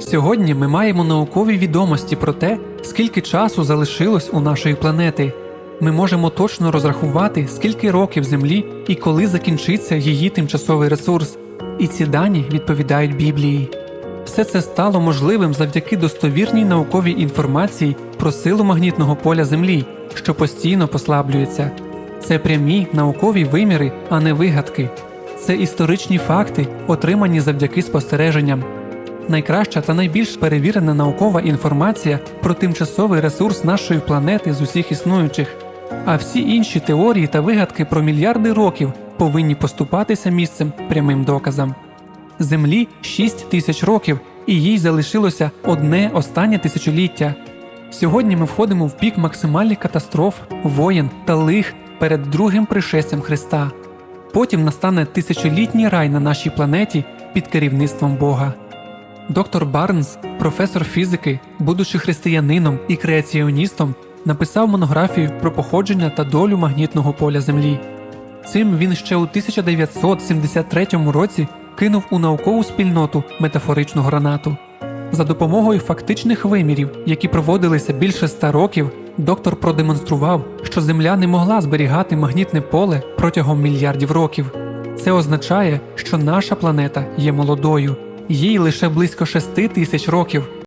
Сьогодні ми маємо наукові відомості про те, скільки часу залишилось у нашої планети. Ми можемо точно розрахувати, скільки років Землі і коли закінчиться її тимчасовий ресурс. І ці дані відповідають Біблії. Все це стало можливим завдяки достовірній науковій інформації про силу магнітного поля Землі, що постійно послаблюється. Це прямі наукові виміри, а не вигадки. Це історичні факти, отримані завдяки спостереженням. Найкраща та найбільш перевірена наукова інформація про тимчасовий ресурс нашої планети з усіх існуючих. А всі інші теорії та вигадки про мільярди років повинні поступатися місцем прямим доказам. Землі 6 тисяч років, і їй залишилося одне останнє тисячоліття. Сьогодні ми входимо в пік максимальних катастроф, воєн та лих перед другим пришестям Христа. Потім настане тисячолітній рай на нашій планеті під керівництвом Бога. Доктор Барнс, професор фізики, будучи християнином і креаціоністом, написав монографію про походження та долю магнітного поля Землі. Цим він ще у 1973 році кинув у наукову спільноту метафоричну гранату. За допомогою фактичних вимірів, які проводилися більше ста років, доктор продемонстрував, що Земля не могла зберігати магнітне поле протягом мільярдів років. Це означає, що наша планета є молодою, їй лише близько шести тисяч років.